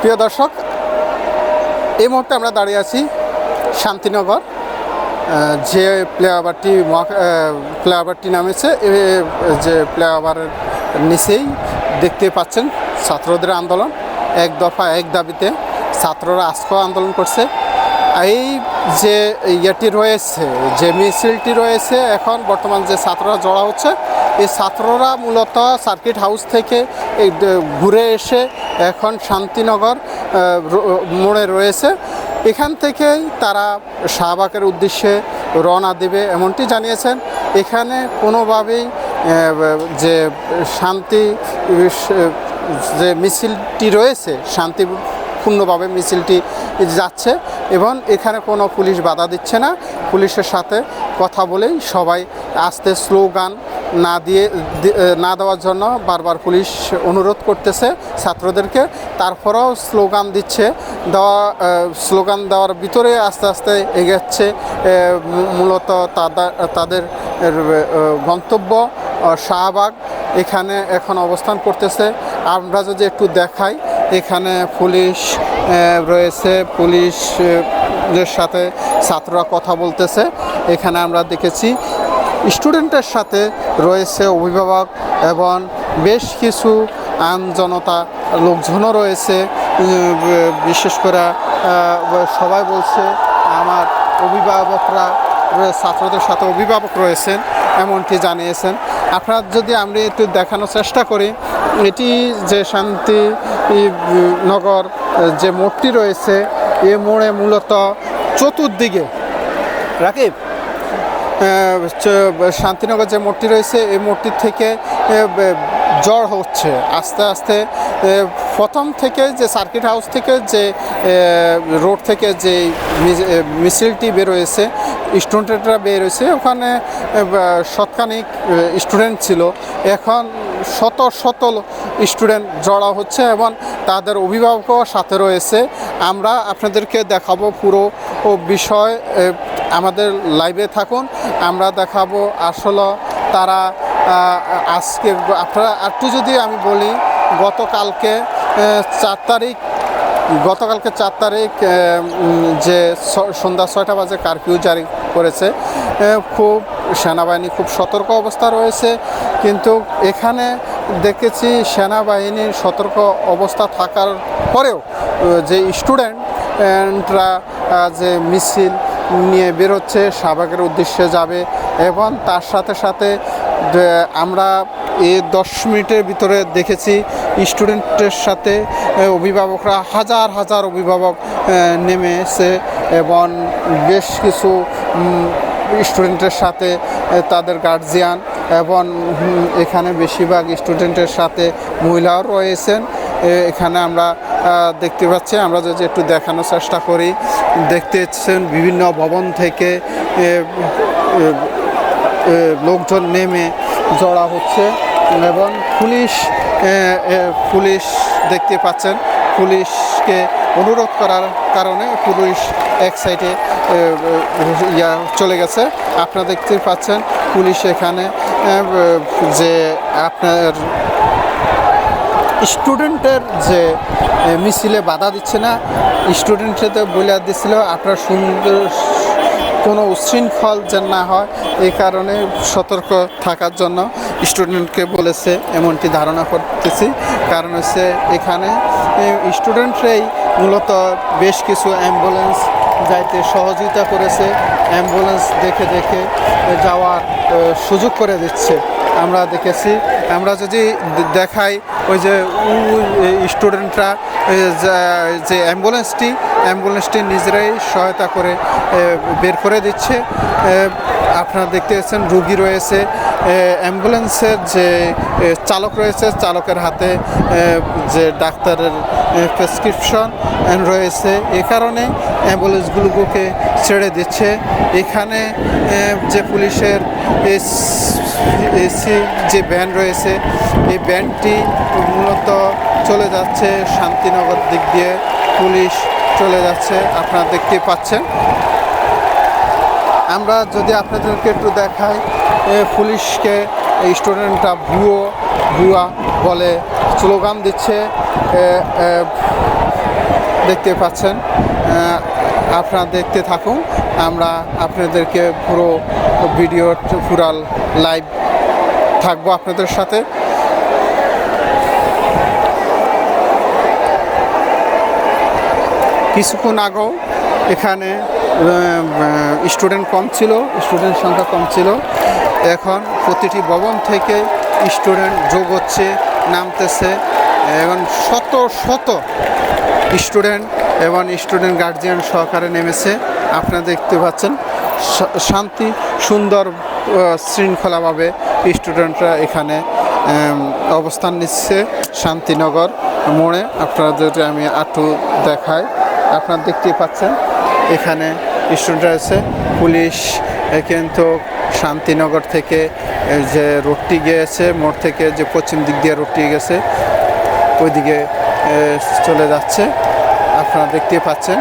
প্রিয় দর্শক, এই মুহূর্তে আমরা দাঁড়িয়ে আছি শান্তিনগর যে প্লেওভারটি প্লেওভারটি নামেছে যে প্লেওভারের নিচেই দেখতে পাচ্ছেন ছাত্রদের আন্দোলন। এক দফা এক দাবিতে ছাত্ররা আজকেও আন্দোলন করছে। এই যে ইয়েটি রয়েছে, যে মিছিলটি রয়েছে, এখন বর্তমান যে ছাত্ররা জড়া হচ্ছে এই ছাত্ররা মূলত সার্কিট হাউস থেকে এই ঘুরে এসে এখন শান্তিনগর মোড়ে রয়েছে। এখান থেকেই তারা শাহবাগের উদ্দেশ্যে রওনা দেবে এমনটি জানিয়েছেন। এখানে কোনোভাবেই যে শান্তি যে মিছিলটি রয়েছে, শান্তিপূর্ণভাবে মিছিলটি যাচ্ছে এবং এখানে কোনো পুলিশ বাধা দিচ্ছে না। পুলিশের সাথে কথা বলেই সবাই আস্তে স্লোগান না দিয়ে না দেওয়ার জন্য বারবার পুলিশ অনুরোধ করতেছে ছাত্রদেরকে। তারপরেও স্লোগান দিচ্ছে, দেওয়া স্লোগান দেওয়ার ভিতরে আস্তে আস্তে এগোচ্ছে মূলত তাদা- তাদের গন্তব্য শাহবাগ। এখানে এখন অবস্থান করতেছে। আমরা যদি একটু দেখাই, এখানে পুলিশ রয়েছে। পুলিশের সাথে ছাত্ররা কথা বলতেছে। এখানে আমরা দেখেছি স্টুডেন্টের সাথে রয়েছে অভিভাবক এবং বেশ কিছু আম জনতা লোকজনও রয়েছে। বিশেষ করে সবাই বলছে আমার অভিভাবকরা, ছাত্রদের সাথে অভিভাবক রয়েছেন, এমনটি জানিয়েছেন। আপনার যদি আমরা একটু দেখানোর চেষ্টা করি, এটি যে শান্তি নগর, যে মোড়টি রয়েছে, এ মোড়ে মূলত চতুর্দিকে রাকিব শান্তিনগর যে মোড়টি রয়েছে, এই মোড়টির থেকে জ্বর হচ্ছে। আস্তে আস্তে প্রথম থেকে যে সার্কিট হাউস থেকে যে রোড থেকে যে মিছিলটি বেরোয়েছে স্টুডেন্টরা বেরোয়েছে ওখানে শতখানিক স্টুডেন্ট ছিল। এখন শত শত স্টুডেন্ট জড়া হচ্ছে এবং তাদের অভিভাবকও সাথে রয়েছে। আমরা আপনাদেরকে দেখাবো পুরো বিষয় আমাদের লাইভে থাকুন। আমরা দেখাবো আসলে তারা আজকে আপনারা একটু যদি আমি বলি, গতকালকে চার তারিখ, গতকালকে চার তারিখ যে সন্ধ্যা ছয়টা বাজে কারফিউ জারি করেছে খুব সেনাবাহিনী খুব সতর্ক অবস্থা রয়েছে। কিন্তু এখানে দেখেছি সেনাবাহিনীর সতর্ক অবস্থা থাকার পরেও যে স্টুডেন্টরা যে মিছিল নিয়ে বেরোচ্ছে, শাহবাগের উদ্দেশ্যে যাবে এবং তার সাথে সাথে আমরা এ দশ মিনিটের ভিতরে দেখেছি স্টুডেন্টের সাথে অভিভাবকরা হাজার হাজার অভিভাবক নেমে এসে এবং বেশ কিছু স্টুডেন্টের সাথে তাদের গার্জিয়ান এবং এখানে বেশিরভাগ স্টুডেন্টের সাথে মহিলাও রয়েছেন। এখানে আমরা দেখতে পাচ্ছি। আমরা যদি একটু দেখানোর চেষ্টা করি, দেখতে পাচ্ছেন বিভিন্ন ভবন থেকে লোকজন নেমে জড়া হচ্ছে এবং পুলিশ পুলিশ দেখতে পাচ্ছেন। পুলিশকে অনুরোধ করার কারণে পুলিশ এক সাইডে ইয়া চলে গেছে। আপনারা দেখতে পাচ্ছেন পুলিশ এখানে যে আপনার স্টুডেন্টের যে মিছিলে বাধা দিচ্ছে না। স্টুডেন্টদের বলে দিচ্ছিল আপনার সুন্দর কোনো উশৃঙ্খল যেন না হয়, এই কারণে সতর্ক থাকার জন্য স্টুডেন্টকে বলেছে, এমনটি ধারণা করতেছি। কারণ হচ্ছে এখানে স্টুডেন্টরাই মূলত বেশ কিছু অ্যাম্বুলেন্স যাইতে সহযোগিতা করেছে। অ্যাম্বুলেন্স দেখে দেখে যাওয়ার সুযোগ করে দিচ্ছে। আমরা দেখেছি, আমরা যদি দেখাই ওই যে স্টুডেন্টরা যে অ্যাম্বুলেন্সটি অ্যাম্বুলেন্সটি নিজেরাই সহায়তা করে বের করে দিচ্ছে। আপনারা দেখতে পাচ্ছেন রুগী রয়েছে। অ্যাম্বুলেন্সের যে চালক রয়েছে, চালকের হাতে যে ডাক্তারের প্রেসক্রিপশন রয়েছে। এ কারণে অ্যাম্বুলেন্সগুলোকে ছেড়ে দিচ্ছে। এখানে যে পুলিশের এস- যে ব্যান্ড রয়েছে, এই ব্যান্ডটি মূলত চলে যাচ্ছে শান্তিনগর দিক দিয়ে। পুলিশ চলে যাচ্ছে, আপনারা দেখতে পাচ্ছেন। আমরা যদি আপনাদেরকে একটু দেখাই পুলিশকে, এই স্টুডেন্টরা ভুয়ো, ভুয়া বলে স্লোগান দিচ্ছে। দেখতে পাচ্ছেন আপনারা দেখতে থাকুন। আমরা আপনাদেরকে পুরো ভিডিও পুরাল লাইভ থাকব আপনাদের সাথে। কিছুক্ষণ আগেও এখানে স্টুডেন্ট কম ছিল স্টুডেন্ট সংখ্যা কম ছিল। এখন প্রতিটি ভবন থেকে স্টুডেন্ট যোগ হচ্ছে, নামতেছে, এবং শত শত স্টুডেন্ট এবং স্টুডেন্ট গার্জিয়ান সহকারে নেমেছে। আপনারা দেখতে পাচ্ছেন শান্তি, সুন্দর শৃঙ্খলাভাবে স্টুডেন্টরা এখানে অবস্থান নিচ্ছে শান্তিনগর মোড়ে। আপনাদের আমি আটু দেখাই, আপনারা দেখতেই পাচ্ছেন, এখানে স্টুডেন্ট আছে পুলিশ কিন্তু শান্তিনগর থেকে যে রোডটি গিয়েছে, মোড় থেকে যে পশ্চিম দিক দিয়ে রোডটি গেছে, ওইদিকে চলে যাচ্ছে। আপনারা দেখতে পাচ্ছেন।